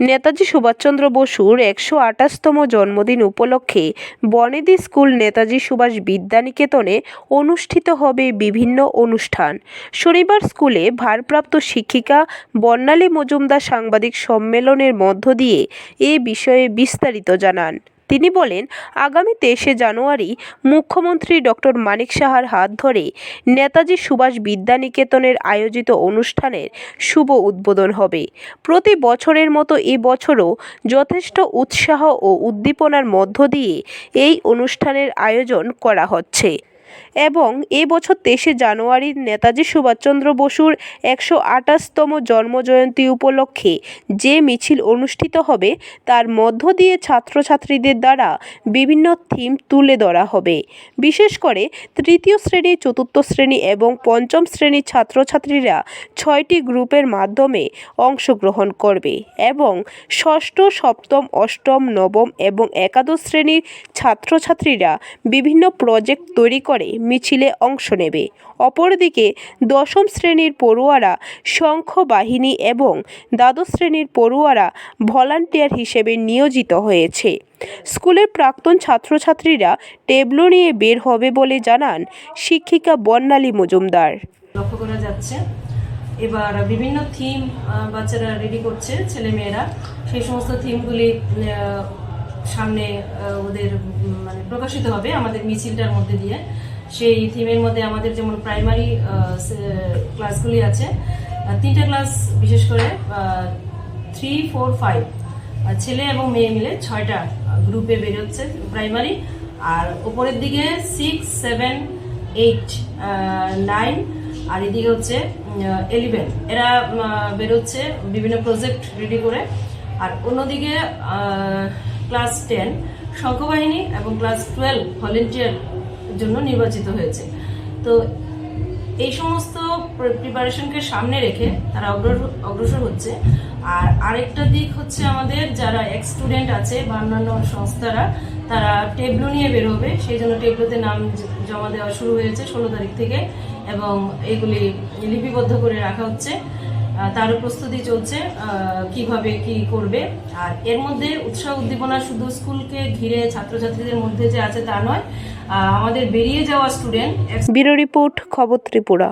নেতাজি সুভাষচন্দ্র বসুর একশো আঠাশতম জন্মদিন উপলক্ষে বনেদি স্কুল নেতাজি সুভাষ বিদ্যানিকেতনে অনুষ্ঠিত হবে বিভিন্ন অনুষ্ঠান। শনিবার স্কুলে ভারপ্রাপ্ত শিক্ষিকা বর্ণালী মজুমদার সাংবাদিক সম্মেলনের মধ্য দিয়ে এ বিষয়ে বিস্তারিত জানান। তিনি বলেন, আগামী তেইশে জানুয়ারি মুখ্যমন্ত্রী ডক্টর মানিক সাহার হাত ধরে নেতাজি সুভাষ বিদ্যানিকেতনের আয়োজিত অনুষ্ঠানের শুভ উদ্বোধন হবে। প্রতি বছরের মতো এবছরও যথেষ্ট উৎসাহ ও উদ্দীপনার মধ্য দিয়ে এই অনুষ্ঠানের আয়োজন করা হচ্ছে। এবং এ বছর তেইশে জানুয়ারি নেতাজি সুভাষচন্দ্র বসুর একশো আঠাশতম জন্মজয়ন্তী উপলক্ষে যে মিছিল অনুষ্ঠিত হবে, তার মধ্য দিয়ে ছাত্রছাত্রীদের দ্বারা বিভিন্ন থিম তুলে ধরা হবে। বিশেষ করে তৃতীয় শ্রেণি, চতুর্থ শ্রেণি এবং পঞ্চম শ্রেণির ছাত্রছাত্রীরা ছয়টি গ্রুপের মাধ্যমে অংশগ্রহণ করবে এবং ষষ্ঠ, সপ্তম, অষ্টম, নবম এবং একাদশ শ্রেণির ছাত্রছাত্রীরা বিভিন্ন প্রজেক্ট তৈরি করে মিছিলে অংশ নেবে। অপরদিকে দশম শ্রেণির পড়ুয়ারা শঙ্খ বাহিনী এবং দ্বাদশ শ্রেণির পড়ুয়ারা ভলান্টিয়ার হিসেবে নিয়োজিত হয়েছে। স্কুলের প্রাক্তন ছাত্রছাত্রীরা টেবলো নিয়ে বের হবে বলে জানান শিক্ষিকা বর্ণালী মজুমদার। এবার বিভিন্ন থিম বাচ্চারা রেডি করছে ছেলে মেয়েরা সেই সমস্ত থিমগুলি সামনে ওদের মানে প্রকাশিত হবে আমাদের মিছিলটার মধ্যে দিয়ে। সেই থিমের মধ্যে আমাদের যেমন প্রাইমারি ক্লাসগুলি আছে তিনটা ক্লাস বিশেষ করে থ্রি, ফোর, ফাইভ ছেলে এবং মেয়ে মিলে ছয়টা গ্রুপে বেরোচ্ছে প্রাইমারি। আর ওপরের দিকে সিক্স, সেভেন, এইট নাইন, আর এদিকে হচ্ছে এলিভেন। এরা বেরোচ্ছে বিভিন্ন প্রজেক্ট রেডি করে। আর অন্যদিকে ক্লাস টেন শঙ্খবাহিনী এবং ক্লাস টুয়েলভ ভলেন্টিয়ার জন্য নির্বাচিত হয়েছে। তো এই সমস্ত প্রিপারেশনকে সামনে রেখে তারা অগ্র- অগ্রসর হচ্ছে। আর আরেকটা দিক হচ্ছে আমাদের যারা এক্স স্টুডেন্ট আছে বা অন্যান্য সংস্থারা, তারা টেবলো নিয়ে বেরোবে সেই জন্য টেবলোতে নাম জমা দেওয়া শুরু হয়েছে ষোলো তারিখ থেকে এবং এগুলি লিপিবদ্ধ করে রাখা হচ্ছে। তারও প্রস্তুতি চলছে কীভাবে কি করবে। আর এর মধ্যে উৎসাহ উদ্দীপনা শুধু স্কুলকে ঘিরে ছাত্রছাত্রীদের মধ্যে যে আছে তা নয় আমাদের বেরিয়ে যাওয়া স্টুডেন্ট ব্যুরো রিপোর্ট, খবর ত্রিপুরা।